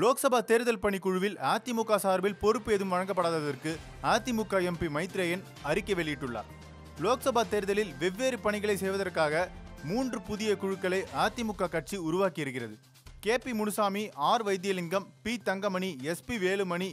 லோக்சபா தேர்தல் பணிக்குழுவில் அதிமுக சார்பில் பொறுப்பு எதுவும் வழங்கப்படாததற்கு அதிமுக எம்பி மைத்ரேயன் அறிக்கை வெளியிட்டுள்ளார். லோக்சபா தேர்தலில் வெவ்வேறு பணிகளை செய்வதற்காக மூன்று புதிய குழுக்களை அதிமுக கட்சி உருவாக்கியிருக்கிறது. K P Munusamy R Vaithilingam P Thangamani S P Velumani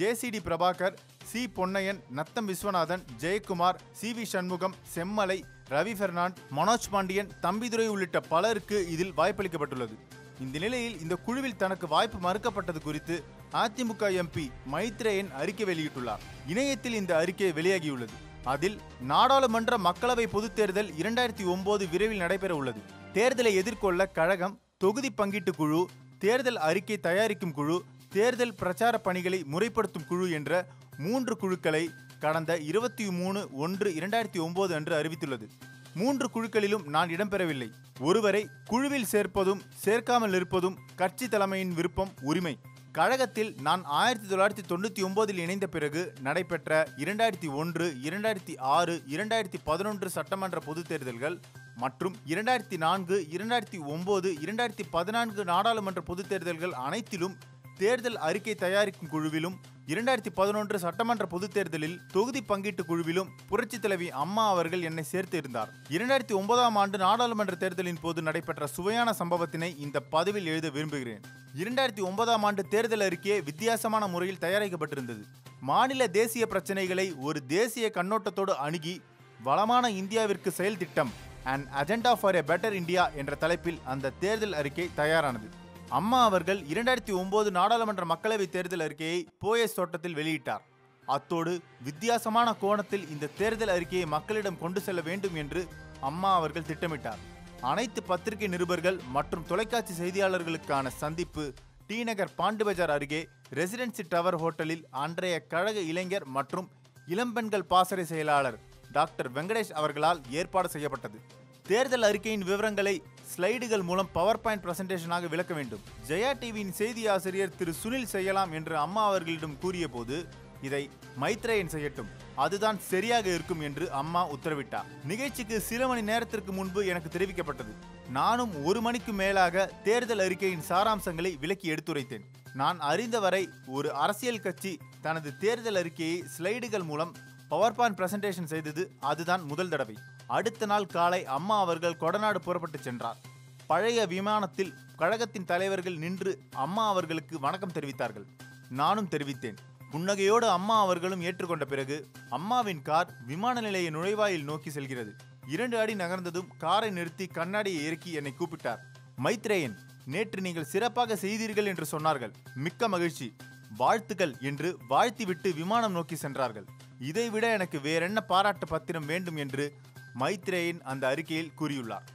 JCT Prabhakar C Ponnaiyan Natham Viswanathan Jayakumar C V Shanmugam Semmalai Ravi Bernard Manoj Pandian Thambidurai உள்ளிட்ட பலருக்கு இதில் வாய்ப்பளிக்கப்பட்டுள்ளது. இந்த நிலையில் இந்த குழுவில் தனக்கு வாய்ப்பு மறுக்கப்பட்டது குறித்து அதிமுக எம்பி மைத்ரேயன் அறிக்கை வெளியிட்டுள்ளார். இணையத்தில் இந்த அறிக்கை வெளியாகியுள்ளது. அதில் நாடாளுமன்ற மக்களவை பொதுத் தேர்தல் இரண்டாயிரத்தி ஒன்பது விரைவில் நடைபெற உள்ளது. தேர்தலை எதிர்கொள்ள கழகம் தொகுதி பங்கீட்டு குழு தேர்தல் அறிக்கை தயாரிக்கும் குழு தேர்தல் பிரச்சார பணிகளை முறைப்படுத்தும் குழு என்ற மூன்று குழுக்களை கடந்த இருபத்தி மூணு ஒன்று இரண்டாயிரத்தி ஒன்பது அன்று அறிவித்துள்ளது. மூன்று குழுக்களிலும் நான் இடம்பெறவில்லை. ஒருவரை குழுவில் சேர்ப்பதும் சேர்க்காமல் இருப்பதும் கட்சி தலைமையின் விருப்பம் உரிமை. கழகத்தில் நான் ஆயிரத்தி தொள்ளாயிரத்தி தொண்ணூற்றி ஒன்பதில் இணைந்த பிறகு நடைபெற்ற இரண்டாயிரத்தி ஒன்று இரண்டாயிரத்தி ஆறு இரண்டாயிரத்தி பதினொன்று சட்டமன்ற பொதுத் தேர்தல்கள் மற்றும் இரண்டாயிரத்தி நான்கு இரண்டாயிரத்தி ஒன்பது இரண்டாயிரத்தி பதினான்கு நாடாளுமன்ற பொதுத் தேர்தல்கள் அனைத்திலும் தேர்தல் அறிக்கை தயாரிக்கும் குழுவிலும் இரண்டாயிரத்தி பதினொன்று சட்டமன்ற பொதுத் தேர்தலில் தொகுதி பங்கீட்டு குழுவிலும் புரட்சி தலைவி அம்மா அவர்கள் என்னை சேர்த்து இருந்தார். இரண்டாயிரத்தி ஒன்பதாம் ஆண்டு நாடாளுமன்ற தேர்தலின் போது நடைபெற்ற சுவையான சம்பவத்தினை இந்த பதிவில் எழுத விரும்புகிறேன். இரண்டாயிரத்தி ஒன்பதாம் ஆண்டு தேர்தல் அறிக்கையே வித்தியாசமான முறையில் தயாரிக்கப்பட்டிருந்தது. மாநில தேசிய பிரச்சனைகளை ஒரு தேசிய கண்ணோட்டத்தோடு அணுகி வளமான இந்தியாவிற்கு செயல் திட்டம் and agenda for a better India என்ற தலைப்பில் அந்த தேர்தல் அறிக்கை தயாரானது. அம்மா அவர்கள் இரண்டாயிரத்தி ஒன்பது நாடாளுமன்ற மக்களவை தேர்தல் அறிக்கையை போயஸ் தோட்டத்தில் வெளியிட்டார். அத்தோடு வித்தியாசமான கோணத்தில் இந்த தேர்தல் அறிக்கையை மக்களிடம் கொண்டு செல்ல வேண்டும் என்று அம்மா அவர்கள் திட்டமிட்டார். அனைத்து பத்திரிகை நிருபர்கள் மற்றும் தொலைக்காட்சி செய்தியாளர்களுக்கான சந்திப்பு டி நகர் பாண்டு பஜார் அருகே ரெசிடென்சி டவர் ஹோட்டலில் அன்றைய கழக இளைஞர் மற்றும் இளம்பெண்கள் பாசறை செயலாளர் டாக்டர் வெங்கடேஷ் அவர்களால் ஏற்பாடு செய்யப்பட்டது. தேர்தல் அறிக்கையின் விவரங்களை ஸ்லைடுகள் மூலம் பவர் பாயிண்ட் பிரசன்டேஷனாக விளக்க வேண்டும். ஜெயா டிவியின் செய்தி ஆசிரியர் திரு சுனில் செய்யலாம் என்று அம்மா அவர்களிடம் கூறிய போது இதை மைத்ரேயன் செய்யட்டும். அதுதான் சரியாக இருக்கும் என்று அம்மா உத்தரவிட்டார் நிகழ்ச்சிக்கு சில மணி நேரத்திற்கு முன்பு எனக்கு தெரிவிக்கப்பட்டது. நானும் ஒரு மணிக்கு மேலாக தேர்தல் அறிக்கையின் சாராம்சங்களை விலக்கி எடுத்துரைத்தேன். நான் அறிந்தவரை ஒரு அரசியல் கட்சி தனது தேர்தல் அறிக்கையை ஸ்லைடுகள் மூலம் பவர் பாயிண்ட் பிரசன்டேஷன் செய்தது அதுதான் முதல் தடவை. அடுத்த நாள் காலை அம்மா அவர்கள் கொடநாடு புறப்பட்டு சென்றார். பழைய விமானத்தில் கழகத்தின் தலைவர்கள் நின்று அம்மா அவர்களுக்கு வணக்கம் தெரிவித்தார்கள். நானும் தெரிவித்தேன். புன்னகையோடு அம்மா அவர்களும் ஏற்றுக்கொண்ட பிறகு அம்மாவின் கார் விமான நிலைய நுழைவாயில் நோக்கி செல்கிறது. இரண்டு அடி நகர்ந்ததும் காரை நிறுத்தி கண்ணாடியை இறக்கி என்னை கூப்பிட்டார். மைத்ரேயன் நேற்று நீங்கள் சிறப்பாக செய்தீர்கள் என்று சொன்னார்கள். மிக்க மகிழ்ச்சி. வாழ்த்துக்கள் என்று வாழ்த்திவிட்டு விமானம் நோக்கி சென்றார்கள். இதைவிட எனக்கு வேறென்ன பாராட்டு பத்திரம் வேண்டும் என்று மைத்ரேயின் அந்த அறிக்கையில் கூறியுள்ளார்.